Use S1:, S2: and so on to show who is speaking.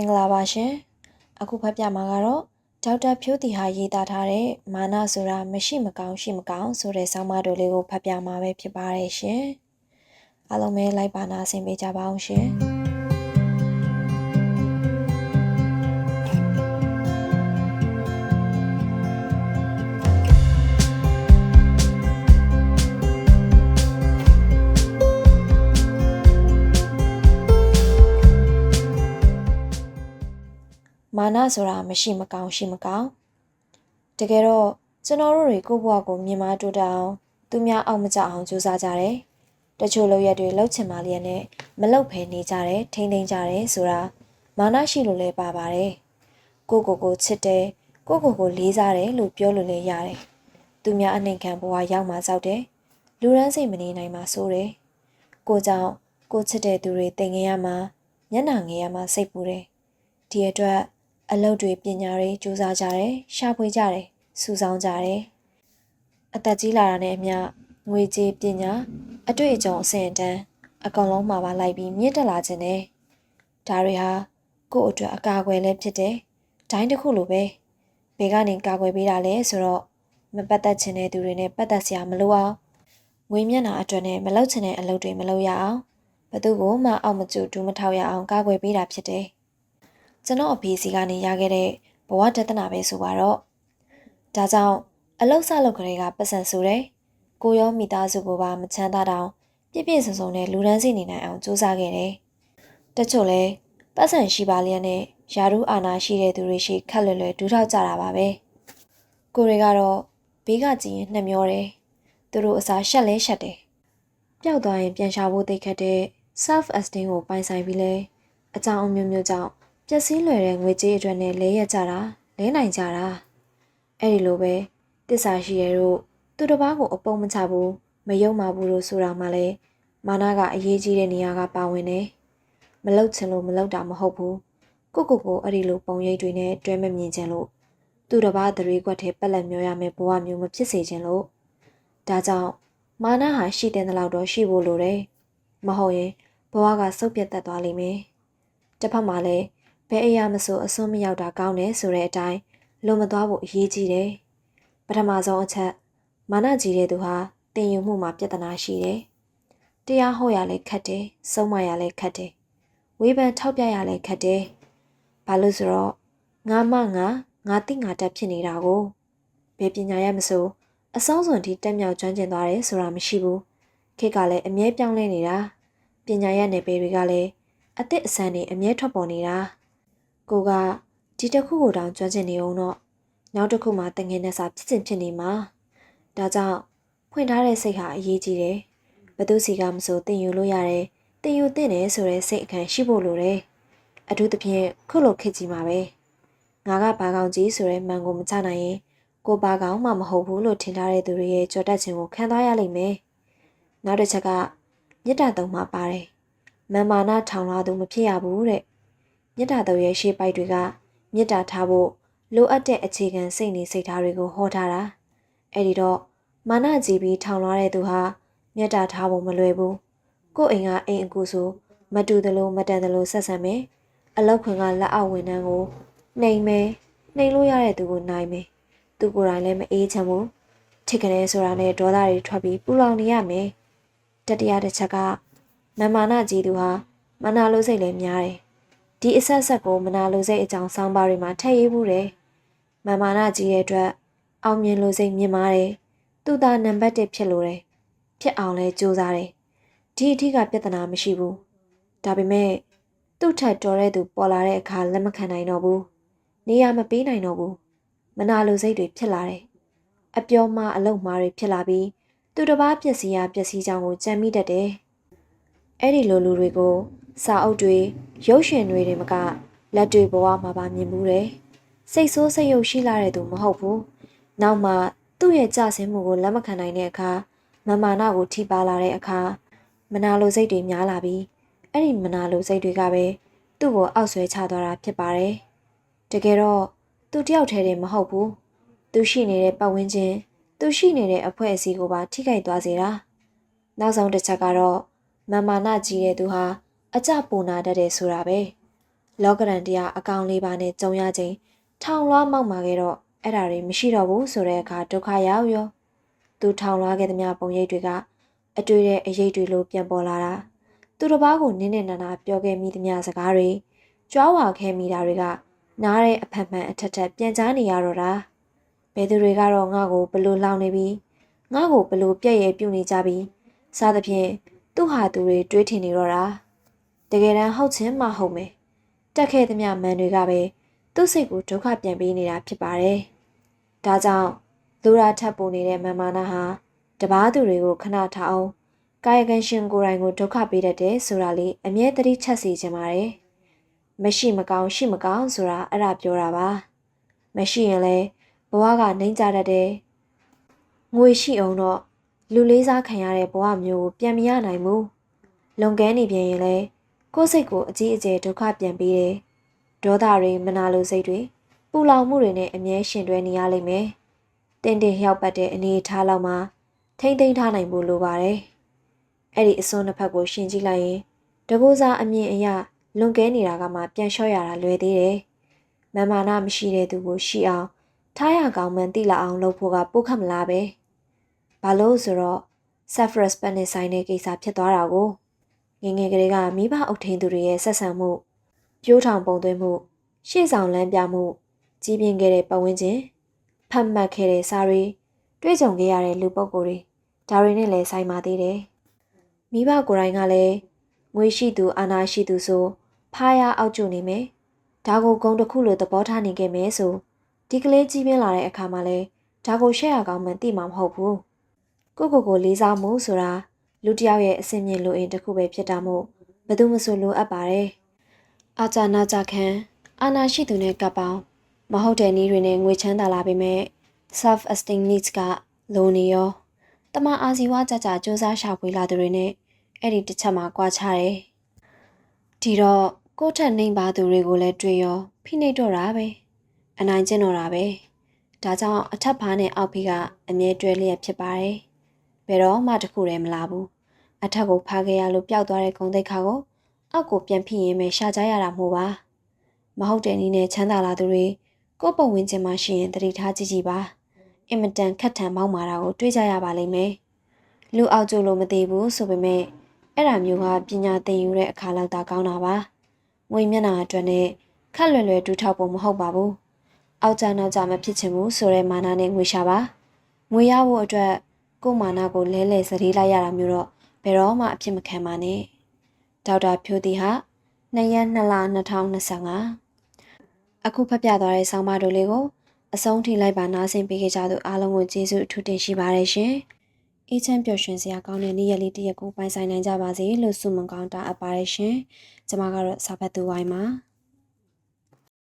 S1: င်္ဂလာပါရှင်အခုဖတ်ပြမှာကတော့ဒေါက်တာဖြိုးတီဟာရေးသားထားတဲ့မာနဆိုတာမရှိမကောင်းရှိမကောင်းဆိုတဲ့ဆောင်းပါးတော်လေးကိုဖတ်ပြမှာပဲဖြစ်ပါတယ်ရှင်အားလုံးပဲလိုက်ပါနာဆင်ပေးကြပါအောင်ရှင် မာနဆိုတာမရှိမကောင်းရှိမကောင်းတကယ်တော့ကျွန်တော်တို့တွေကိုယ့်ဘဝကိုမြင်မတိုးတက်အောင်သူများအောင်မကြအောင်ကြိုးစားကြတယ်တချို့လုပ်ရက်တွေလှုပ်ချင်ပါလျက်နဲ့မလှုပ်ဖဲနေကြတယ်ထိမ့်သိမ့်ကြတယ်ဆိုတာမာနရှိလို့လည်းပါပါတယ်ကိုယ့်ကိုယ်ကိုချစ်တယ်ကိုယ့်ကိုယ်ကိုလေးစားတယ်လို့ပြောလို့လည်းရတယ်သူများအနှိမ်ခံဘဝရောက်မှစောက်တယ်လူရန်စိတ်မနေနိုင်မှဆိုတယ်ကိုကြောင့်ကိုချစ်တဲ့သူတွေတိမ်ငင်ရမှာမျက်နှာငယ်ရမှာစိတ်ပူတယ်ဒီအတွက် အလုပ်တွေပညာတွေစူးစမ်းကြတယ်ရှာဖွေကြတယ်စူဆောင်းကြတယ်အသက်ကြီးလာတာနဲ့အမျှငွေကြေးပညာအတွေ့အကြုံအဆင့်အတန်းအကောင်လုံးမှာပါလိုက်ပြီးမြင့်တက်လာခြင်းနဲ့ဒါတွေဟာကိုယ့်အတွက်အကာအကွယ်လည်းဖြစ်တယ်ဒိုင်းတစ်ခုလိုပဲဘယ်ကနေကာကွယ်ပေးတာလဲဆိုတော့မပတ်သက်ချင်တဲ့သူတွေနဲ့ပတ်သက်စရာမလိုအောင်ငွေမျက်နှာအတွက်နဲ့မလောက်ချင်တဲ့အလုပ်တွေမလုပ်ရအောင်ဘသူကိုမှအောက်မကျဒူးမထောက်ရအောင်ကာကွယ်ပေးတာဖြစ်တယ် ကျွန်တော်အဖေစီကနေရခဲ့တဲ့ဘဝတဒနာပဲဆိုပါတော့ဒါကြောင့်အလောက်ဆလောက်ကလေးကပတ်စံဆိုတယ်ကိုရောမိသားစုကိုပါမချမ်းသာတောင်ပြည့်ပြည့်စုံစုံနဲ့လူဒန်းစီနေနိုင်အောင်စူးစမ်းခဲ့တယ်တချို့လဲပတ်စံရှိပါလျက်နဲ့ယာရုအာနာရှိတဲ့သူတွေရှိခက်လွယ်လွယ်ဒူးထောက်ကြတာပါပဲကိုတွေကတော့ဘေးကကြည့်ရင်နှက်မျောတယ်သူတို့အစားရှက်လဲရှက်တယ်ပျောက်သွားရင်ပြန်ရှာဖို့သိခက်တဲ့ self esteem ကိုပိုင်ဆိုင်ပြီးလဲအကြောင်းအမျိုးမျိုးကြောင့် ပျက်စီးလွယ်တဲ့ငွေကြေးအတွက်နဲ့လဲရကြတာလဲနိုင်ကြတာအဲ့ဒီလိုပဲတစ္ဆာရှိရတို့သူတစ်ပါးကိုအပုံမချဘူးမယုံမှဘူးလို့ဆိုတာမှလည်းမာနကအရေးကြီးတဲ့နေရာကပါဝင်တယ်မလုတ်ချင်လို့မလုတ်တာမဟုတ်ဘူးကိုကိုကိုအဲ့ဒီလိုပုံရိပ်တွေနဲ့တွဲမမြင်ချင်လို့သူတစ်ပါးသရေကွက်ထဲပက်လက်မျိုးရမယ်ဘဝမျိုးမဖြစ်စေချင်လို့ဒါကြောင့်မာနဟာရှိတဲ့လောက်တော့ရှိဖို့လိုတယ်မဟုတ်ရင်ဘဝကစုပ်ပြတ်သက်သွားလိမ့်မယ်တစ်ဖက်မှာလည်း ဘယ်အရာမဆိုအစွန်းမရောက်တာကောင်းတယ်ဆိုတဲ့အတိုင်းလွန်မသွားဖို့အရေးကြီးတယ်။ပထမဆုံးအချက်မာနကြီးတဲ့သူဟာတင်ယူမှုမှာပြဿနာရှိတယ်။တရားဟောရလဲခက်တယ်၊ဆုံးမရလဲခက်တယ်။ဝေဖန်ထောက်ပြရလဲခက်တယ်။ဘာလို့ဆိုတော့ငါမငါငါတိငါတက်ဖြစ်နေတာကိုဘယ်ပညာရမဆိုအဆုံးစွန်ထိတက်မြောက်ကျွမ်းကျင်သွားတယ်ဆိုတာမရှိဘူး။ခေတ်ကလည်းအမြဲပြောင်းလဲနေတာ။ပညာရနယ်ပယ်တွေကလည်းအသက်အဆန်းတွေအမြဲထွက်ပေါ်နေတာ။ ကိုကဒီတစ်ခုကိုတောင်ကျွမ်းကျင်နေအောင်တော့နောက်တစ်ခုမှတငယ်နဲ့စာဖြစ်ချင်ဖြစ်နေမှာဒါကြောင့်ဖွင့်ထားတဲ့စိတ်ဟာအရေးကြီးတယ်ဘသူစီကမဆိုတင်ယူလို့ရတယ်တင်ယူတင်တယ်ဆိုတဲ့စိတ်အခမ်းရှိဖို့လိုတယ်အထူးသဖြင့်ခုလိုခက်ကြီးမှာပဲငါကဘာကောင်ကြီးဆိုတဲ့မှန်ကိုမချနိုင်ရင်ကိုဘာကောင်မှမဟုတ်ဘူးလို့ထင်ထားတဲ့သူတွေရဲ့ကြော်တက်ခြင်းကိုခံသွားရလိမ့်မယ်နောက်တစ်ချက်ကမေတ္တာတုံမှာပါတယ်မန်မာနာထောင်လာသူမဖြစ်ရဘူးတဲ့ မေတ္တာတော်ရဲ့ရှေ့ပိုက်တွေကမေတ္တာထားဖို့လိုအပ်တဲ့အခြေခံစိတ်နေစိတ်ထားတွေကိုဟောထားတာအဲ့ဒီတော့မာနကြည့်ပြီးထောင်လွှားတဲ့သူဟာမေတ္တာထားဖို့မလွယ်ဘူးကို့အိမ်ကအိမ်အကူဆိုမတူသလိုမတန်သလိုဆက်ဆံမယ်အလောက်ခွင်ကလက်အောက်ဝန်ထမ်းကိုနှိမ်မယ်နှိမ်လို့ရတဲ့သူကိုနိုင်မယ်သူကိုယ်တိုင်လည်းမအေးချမ်းဘူးထစ်ကနေဆိုတာနဲ့ဒေါသတွေထွက်ပြီးပူလောင်နေရမယ်တတိယတစ်ချက်ကမမာနကြည့်သူဟာမနာလိုစိတ်လည်းများတယ် ဒီအဆက်ဆက်ကိုမနာလိုစိတ်အကြောင်းဆောင်းပါးတွေမှာထည့်ရေးမှုတယ်။မမာနာကြီးရဲ့အတွက်အောင်မြင်လိုစိတ်မြင်ပါတယ်။သူသာနံပါတ်1ဖြစ်လို့တယ်။ဖြစ်အောင်လဲကြိုးစားတယ်။ဒီအထီးကပြဿနာမရှိဘူး။ဒါပေမဲ့သူ့ထက်တော်တဲ့သူပေါ်လာတဲ့အခါလက်မခံနိုင်တော့ဘူး။နေရာမပေးနိုင်တော့ဘူး။မနာလိုစိတ်တွေဖြစ်လာတယ်။အပြောမှအလုံးမှားတွေဖြစ်လာပြီးသူတစ်ပါးပျက်စီးရပျက်စီးကြောင်းကိုကြံမိတတ်တယ်။အဲ့ဒီလိုလူတွေကို စာအုပ်တွေရုပ်ရှင်တွေတွေမကလက်တွေဘဝမှာပါမြင်မှုတယ်စိတ်ဆိုးစိတ်ယုတ်ရှိလာတဲ့သူမဟုတ်ဘူးနောက်မှသူ့ရဲ့ကြဆင်းမှုကိုလက်မခံနိုင်တဲ့အခါမမာနကိုထိပါလာတဲ့အခါမနာလိုစိတ်တွေများလာပြီးအဲ့ဒီမနာလိုစိတ်တွေကပဲသူ့ကိုအောက်ဆွဲချသွားတာဖြစ်ပါတယ်တကယ်တော့သူတယောက်တည်းတည်းမဟုတ်ဘူးသူရှိနေတဲ့ပတ်ဝန်းကျင်သူရှိနေတဲ့အဖွဲ့အစည်းကိုပါထိခိုက်သွားစေတာနောက်ဆုံးတစ်ချက်ကတော့မမာနကြီးတဲ့သူဟာ အကြပူနာတတ်တယ်ဆိုတာပဲလောကရန်တရားအကောင်လေးပါနဲ့ကြုံရခြင်းထောင်လွှားမောက်မာခဲ့တော့အဲ့ဒါတွေမရှိတော့ဘူးဆိုတဲ့အခါဒုက္ခရောက်ရောသူထောင်လွှားခဲ့သမျှပုံရိပ်တွေကအတွေ့တဲ့အရေးတွေလိုပြန်ပေါ်လာတာသူတစ်ပါးကိုနင်းနေနာနာပြောခဲ့မိသမျှစကားတွေကြွားဝါခဲ့မိတာတွေကနားတဲ့အဖက်ဖန်အထက်ထက်ပြန်ကြားနေရတော့တာဘယ်သူတွေကတော့ငါ့ကိုဘလို့လောင်နေပြီးငါ့ကိုဘလို့ပြက်ရဲပြုတ်နေကြပြီးစသဖြင့်သူ့ဟာသူတွေတွေးထင်နေတော့တာ တကယ်တမ်းဟုတ်ချင်းမဟုတ်မယ်တက်ခဲ့သမျှမန်တွေကပဲသူ့စိတ်ကိုဒုက္ခပြန်ပေးနေတာဖြစ်ပါတယ်ဒါကြောင့်လူရာထပ်ပုံနေတဲ့မမနာဟာတပားသူတွေကိုခဏထားအောင်ကာယကံရှင်ကိုယ်တိုင်ကိုဒုက္ခပေးတတ်တယ်ဆိုတာလေးအမြဲတမ်းချက်စီခြင်းပါတယ်မရှိမကောင်းရှိမကောင်းဆိုတာအဲ့ဒါပြောတာပါမရှိရင်လည်းဘဝကနှိမ့်ကြတတ်တယ်ငွေရှိအောင်တော့လူလေးစားခံရတဲ့ဘဝမျိုးကိုပြန်မရနိုင်ဘူးလွန်ကဲနေပြန်ရင်လည်း ကိုယ်စိတ်ကိုအကြီးအကျယ်ဒုက္ခပြန်ပေးတယ်ဒေါသတွေမနာလိုစိတ်တွေပူလောင်မှုတွေနဲ့အမြဲရှင်တွဲနေရလိမ့်မယ်တင်းတင်းလျှောက်ပတ်တဲ့အနေအထားလောက်မှာထိမ့်သိမ့်ထားနိုင်ဖို့လိုပါတယ်အဲ့ဒီအစွန်းတစ်ဖက်ကိုရှင်းကြည့်လိုက်ရင်တကူစားအမြင်အရလွန်ကဲနေတာကမှပြန်လျှော့ရတာလွယ်သေးတယ်မမာနမရှိတဲ့သူကိုရှိအောင်ထားရကောင်းမှန်သိလာအောင်လုပ်ဖို့ကပိုခက်မလားပဲဘာလို့ဆိုတော့ self respect နဲ့ဆိုင်တဲ့ကိစ္စဖြစ်သွားတာကို ငငယ်ကလေးကမိဘအုပ်ထိန်သူတွေရဲ့ဆက်ဆံမှုပြိုးထောင်ပုံသွင်းမှု ရှေ့ဆောင်လမ်းပြမှု ကြီးပြင်းခဲ့တဲ့ပတ်ဝန်းကျင်ဖတ်မှတ်ခဲ့တဲ့စာတွေတွေ့ကြုံခဲ့ရတဲ့လူပုဂ္ဂိုလ်တွေဒါတွေနဲ့လည်းဆိုင်ပါသေးတယ်မိဘကိုယ်တိုင်ကလည်းငွေရှိသူအာဏာရှိသူဆိုဖားရအောက်ကျနေမယ်ဒါကိုဂုံတစ်ခုလိုသဘောထားနေခဲ့မယ်ဆိုဒီကလေးကြီးပြင်းလာတဲ့အခါမှာလဲဒါကိုရှက်ရကောင်းမှသိမှာမဟုတ်ဘူးကိုကိုကိုလေးစားမှုဆိုတာ လူတစ်ယောက်ရဲ့အစင်မြင့်လူအင်တစ်ခုပဲဖြစ်တာမို့ဘယ်သူမှဆိုလိုအပ်ပါတယ်အာဇာနာကြခံအာနာရှိသူနဲ့ကပ်ပေါင်းမဟုတ်တဲ့နည်းတွေနဲ့ငွေချမ်းသာလာပေမဲ့ self esteem needs ကလိုနေရောတမအာဇီဝကြကြစူးစမ်းရှာဖွေလာသူတွေနဲ့အဲ့ဒီတစ်ချက်မှာကြွားချတယ်ဒီတော့ကိုယ့်ထက်နှိမ်ပါသူတွေကိုလည်းတွေ့ရောဖိနှိပ်တော့တာပဲအနိုင်ကျင့်တော့တာပဲဒါကြောင့်အထက်ဖားနဲ့အောက်ဖေးကအမြဲတွဲလျက်ဖြစ်ပါတယ် ဘယ်တော့မှတခုတည်းမလာဘူးအထက်ကိုဖားခဲ့ရလို့ပျောက်သွားတဲ့ဂုံတိတ်ခါကိုအောက်ကိုပြန်ဖိရင်ပဲရှာကြရတာမို့ပါမဟုတ်တဲ့နည်းနဲ့ချမ်းသာလာသူတွေကိုယ့်ပတ်ဝန်းကျင်မှာရှိရင်တတိထားကြည့်ကြည့်ပါအင်မတန်ခက်ထန်မောက်မာတာကိုတွေးကြရပါလိမ့်မယ်လူအောက်ကျလို့မသေးဘူးဆိုပေမဲ့အဲ့ဒါမျိုးကပညာသင်ယူတဲ့အခါလောက်သာကောင်းတာပါငွေမျက်နှာအတွက်နဲ့ခက်လွယ်လွယ်ဒူးထောက်ဖို့မဟုတ်ပါဘူးအောက်ကျနောက်ကျမဖြစ်ချင်ဘူးဆိုတဲ့မာနနဲ့ငွေရှာပါငွေရဖို့အတွက် ကိုယ်မာနကိုလဲလှယ်စရီးလိုက်ရတာမျိုးတော့ဘယ်တော့မှအဖြစ်မခံပါနဲ့ဒေါက်တာဖြိုးတီဟာ2ရက်2လ2025အခုဖတ်ပြသွားတဲ့ဆောင်းပါးတို့လေးကိုအဆုံးထိလိုက်ပါနားဆင်ပေးခဲ့ကြသူအားလုံးကိုကျေးဇူးအထူးတင်ရှိပါတယ်ရှင်။အေးချမ်းပျော်ရွှင်စရာကောင်းတဲ့နေ့ရက်လေးတစ်ရက်ကိုပိုင်ဆိုင်နိုင်ကြပါစေလို့ဆုမွန်ကောင်းတာအပ်ပါတယ်ရှင်။ကျွန်မကတော့စာဖတ်သူဝိုင်းပါ။